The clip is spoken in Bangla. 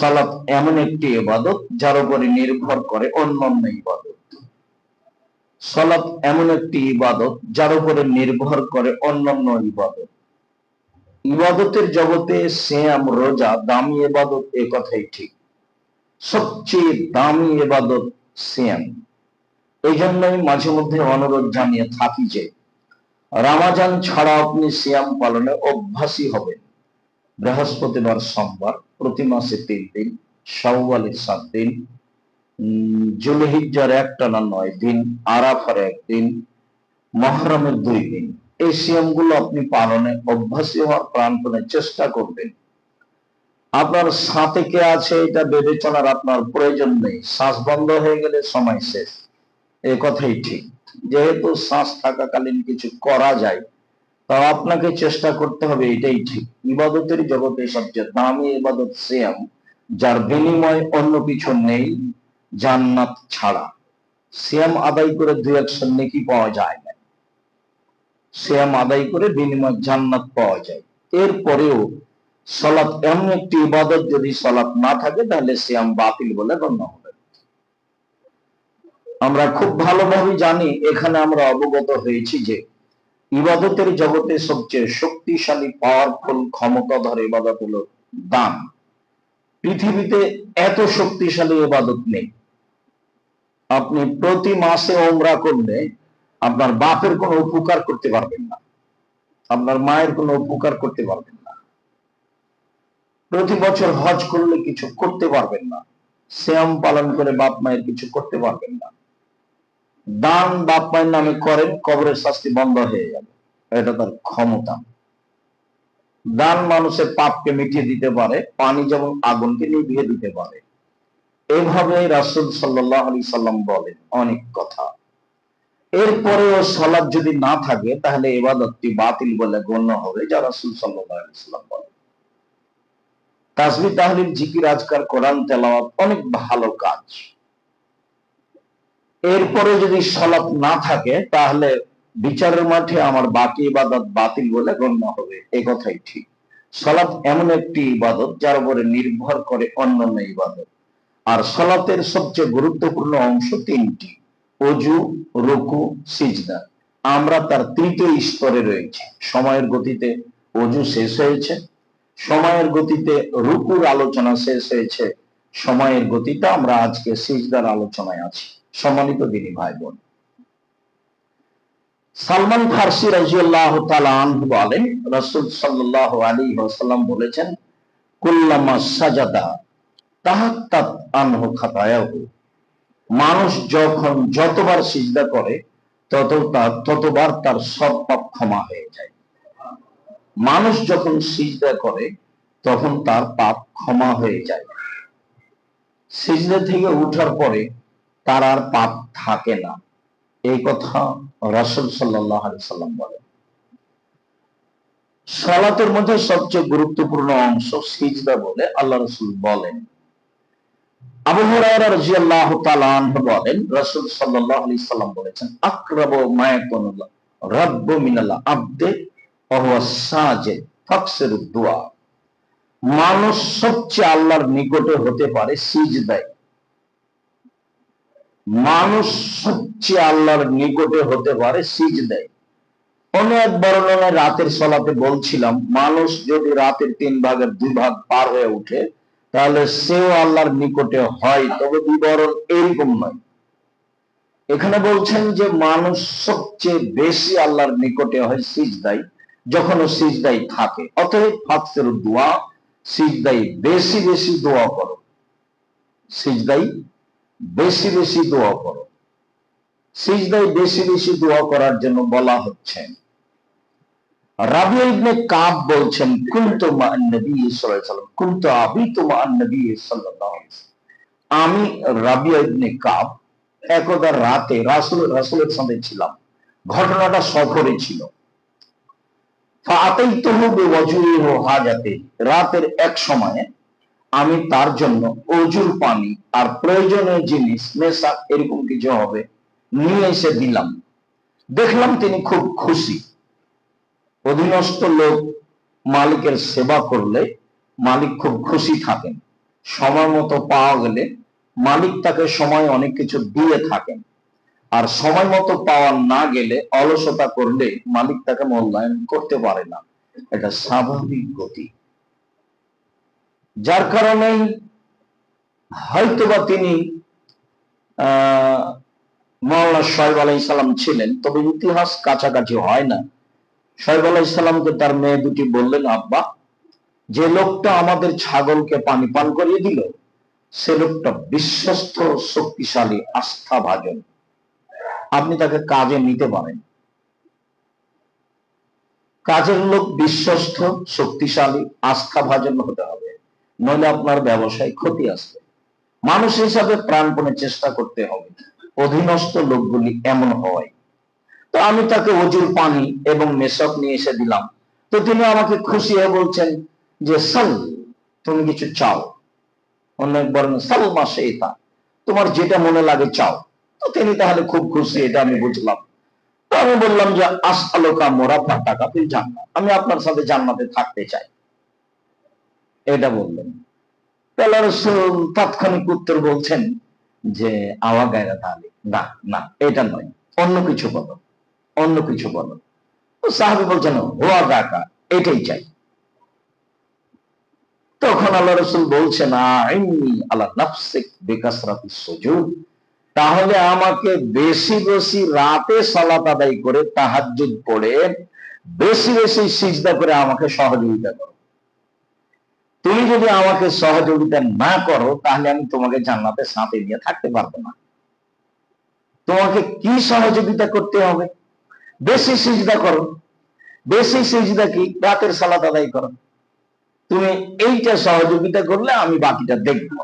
সালাত এমন একটি ইবাদত যার উপরে নির্ভর করে অন্যান্য ইবাদত। সালাত এমন একটি ইবাদত যার উপরে নির্ভর করে অন্যান্য ইবাদত। ইবাদতের জগতে শ্যাম রোজা, দামি ইবাদত এ কথাই ঠিক। সবচেয়ে দামি ইবাদত শ্যাম এই জন্যই মাঝে মধ্যে অনুরোধ জানিয়ে থাকি যে, রামাজান ছাড়া আপনি শ্যাম পালনে অভ্যাসী হবেন। বৃহস্পতিবার সোমবার প্রতি মাসে তিন দিন শাওয়ালের সাত দিন উম, জুলহিজ্জার একটা না নয় দিন আরাফার একদিন মহরমের দুই দিন। এই সিয়ামগুলো আপনি পালনে অভ্যাসী হওয়ার প্রাণপণে চেষ্টা করবেন। আপনার সাথে কে আছে এটা বিবেচনার আপনার প্রয়োজন নেই। শ্বাস বন্ধ হয়ে গেলে সময় শেষ। এ কথাই ঠিক। যেহেতু শ্বাস থাকাকালীন কিছু করা যায় তা আপনাকে চেষ্টা করতে হবে, এটাই ঠিক। ইবাদতের জগতে সবচেয়ে দামি ইবাদত সিয়াম, যার বিনিময় অন্য কিছু নেই, জান্নাত ছাড়া। সিয়াম আদায় করে দুই একশো নেকি পাওয়া যায় না। সিয়াম আদায় করে বিনিময় জান্নাত পাওয়া যায়। এরপরেও সলাৎ এমন একটি ইবাদত, যদি সলাৎ না থাকে, তাহলে সিয়াম বাতিল বলে গণ্য হবে আমরা খুব ভালোভাবে জানি, এখানে আমরা অবগত হয়েছি যে ইবাদতের জগতে সবচেয়ে শক্তিশালী পাওয়ারফুল ক্ষমতাধর ইবাদত হলো দান। পৃথিবীতে এত শক্তিশালী ইবাদত নেই। আপনি প্রতি মাসে ওমরা করলে আপনার বাপের কোনো উপকার করতে পারবেন না। আপনার মায়ের কোনো উপকার করতে পারবেন না। প্রতি বছর হজ করলে কিছু করতে পারবেন না। শ্যাম পালন করে বাপ মায়ের কিছু করতে পারবেন না। দান বাপ নামে করেন, কবরের শাস্তি বন্ধ হয়ে যাবে। এটা তার ক্ষমতা। দান মানুষের পাপকে মিটিয়ে দিতে পারে, পানি যেমন আগুনকে নিভিয়ে দিতে পারে। এভাবে রাসুল সাল্লাহ আলি সাল্লাম বলেন অনেক কথা। এরপরেও সলাদ যদি না থাকে, তাহলে এবাদতটি বাতিল বলে গণ্য হবে, যা রাসুল সাল্লাহ আলি সাল্লাম বলেন। তাসবি তাহলিল, জিকির, আজকার, কোরআন, তেলাওয়াত অনেক ভালো কাজ। এরপরে যদি সলাপ না থাকে, তাহলে বিচারের মাঠে আমার বাকি ইবাদত বাতিল বলে গণ্য হবে। এ কথাই ঠিক। সলাপ এমন একটি ইবাদত, যার উপরে নির্ভর করে অন্যান্য ইবাদত। আর সলাতের সবচেয়ে গুরুত্বপূর্ণ অংশ তিনটি, অজু, রুকু, সিজদা। আমরা তার তৃতীয় স্তরে রয়েছে। সময়ের গতিতে অজু শেষ হয়েছে, সময়ের গতিতে রুকুর আলোচনা শেষ হয়েছে, সময়ের গতিতে আমরা আজকে সিজদার আলোচনায় আছি। সম্মানিত দিনী ভাই বোন সালমান ফার্সি রাজিউল্লাহ বলেন, রসুল সাল্লাহ আলী ওয়াসাল্লাম বলেছেন, কুল্লামা সাজাদা মানুষ যখন যতবার সিজদা করে তত তার ততবার তার সব পাপ ক্ষমা হয়ে যায়। মানুষ যখন সিজদা করে, তখন তার পাপ ক্ষমা হয়ে যায়। সিজদা থেকে উঠার পরে তার আর পাপ থাকে না। এই কথা রাসুল সাল্লাম বলেন। সালাতের মধ্যে সবচেয়ে গুরুত্বপূর্ণ অংশ সিজদা বলে আল্লাহ রসুল বলেন। বলেছেন মানুষ সবচেয়ে আল্লাহর নিকটে হতে পারে সিজদায়। মানুষ সবচেয়ে আল্লাহর নিকটে হতে পারে সিজদায় অন্য এক বর্ণনায় রাতের সলাতে বলছিলাম, মানুষ যদি রাতের তিন ভাগের দুই ভাগ পার হয়ে উঠে তাহলে সেও আল্লাহর নিকটে হয়, তবে বিবরণ এইরকম নয়। এখানে বলছেন যে মানুষ সবচেয়ে বেশি আল্লাহর নিকটে হয় সিজ সিজদাই যখন ও সিজদাই থাকে। অতএব ফাকসের দোয়া সিজ সিজদাই বেশি বেশি দোয়া করো। সিজদাই বেশি বেশি দোয়া করো। সিজদাই বেশি বেশি দোয়া করার জন্য বলা হচ্ছে কাব বলছেন কুনতু মা নবী সাল্লাল্লাহু আলাইহি কুনতু নবী আমি ইবনে কাব একদা রাতে রাসূল, রাসূলের সঙ্গে ছিলাম। ঘটনাটা সফরে ছিল। ফাতাইতুহু বিওয়াজুহি ওয়া হাজাতি, রাতের এক সময়ে আমি তার জন্য অজুর পানি আর প্রয়োজনীয় জিনিস মেশা এরকম কিছু হবে, নিয়ে এসে দিলাম। দেখলাম তিনি খুব খুশি। অধীনস্থ লোক মালিকের সেবা করলে মালিক খুব খুশি থাকেন। সময় মতো পাওয়া গেলে মালিক তাকে সময় অনেক কিছু দিয়ে থাকেন। আর সময় মতো পাওয়া না গেলে অলসতা করলে মালিক তাকে মূল্যায়ন করতে পারে না। এটা স্বাভাবিক গতি। যার কারণেই হয়তোবা তিনি মৌলানা সোহেব আলাই সালাম ছিলেন, তবে ইতিহাস কাছাকাছি হয় না। সোহেব আলাই সালামকে তার মেয়ে দুটি বললেন, আব্বা, যে লোকটা আমাদের ছাগলকে পানি পান করিয়ে দিল, সে লোকটা বিশ্বস্ত, শক্তিশালী আস্থা ভাজন আপনি তাকে কাজে নিতে পারেন। কাজের লোক বিশ্বস্ত, শক্তিশালী আস্থা ভাজন হতে হবে। নইলে আপনার ব্যবসায় ক্ষতি আসবে মানুষ হিসাবে প্রাণপণে চেষ্টা করতে হবে। অধীনস্থ লোকগুলি এমন হয়। তো আমি তাকে অজুর পানি এবং মেশক নিয়ে এসে দিলাম। তো তিনি আমাকে খুশি হয়ে বলছেন যে, সাল, তুমি কিছু চাও? অনেক বলেন সাল মাসে এটা তোমার যেটা মনে লাগে চাও। তো তিনি তাহলে খুব খুশি, এটা আমি বুঝলাম। তো আমি বললাম যে আসআলোকা মোরাফা টাকা তুই জান্নাত। আমি আপনার সাথে জান্নাতে থাকতে চাই। এটা বললেন। তাহলে রসুল তাৎক্ষণিক উত্তর বলছেন যে, আওয়া গায়রা তাহলে না না, এটা নয়। অন্য কিছু বলো। অন্য কিছু বলো। সাহাবি বলছেন, হোয়া গাকা এটাই চাই। তখন আল্লাহ রসুল বলছেন, আইনি আল্লাহ নাফসিক বেকাসরাতি সুজুদ। তাহলে আমাকে বেশি বেশি রাতে সালাত আদায় করে তাহাজ্জুদ পড়ে, বেশি বেশি সিজদা করে আমাকে সহযোগিতা করো। তুমি যদি আমাকে সহযোগিতা না করো, তাহলে আমি তোমাকে জান্নাতে সাথে নিয়ে থাকতে পারব না। তোমাকে কি সহযোগিতা করতে হবে? বেশি সিজদা করো। বেশি সিজদা কি? রাতের সালাত আদায় করো। তুমি এইটা সহযোগিতা করলে আমি বাকিটা দেখব।